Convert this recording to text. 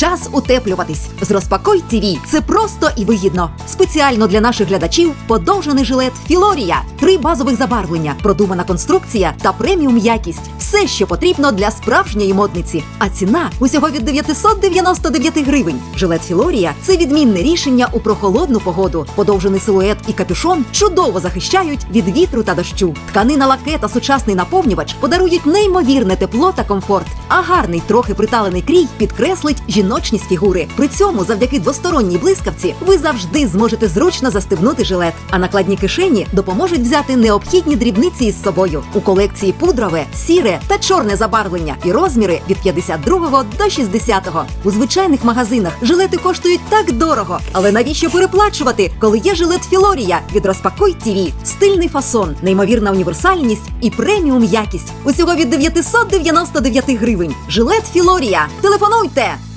Час утеплюватись з розпакой ТВ. Це просто і вигідно. Спеціально для наших глядачів подовжений жилет Філорія, три базових забарвлення, продумана конструкція та преміум якість. Все, що потрібно для справжньої модниці. А ціна усього від 999 гривень. Жилет Філорія це відмінне рішення у прохолодну погоду. Подовжений силует і капюшон чудово захищають від вітру та дощу. Тканина лаке та сучасний наповнювач подарують неймовірне тепло та комфорт. А гарний, трохи приталений крій підкреслить жіночність фігури. При цьому, завдяки двосторонній блискавці, ви завжди зможете зручно застебнути жилет. А накладні кишені допоможуть взяти необхідні дрібниці із собою. У колекції пудрове, сіре та чорне забарвлення і розміри від 52 до 60. У звичайних магазинах жилети коштують так дорого. Але навіщо переплачувати, коли є жилет Філорія від розпакуй ТВ? Стильний фасон, неймовірна універсальність і преміум якість. Усього від 999 гривень. Жилет Філорія. Телефонуйте!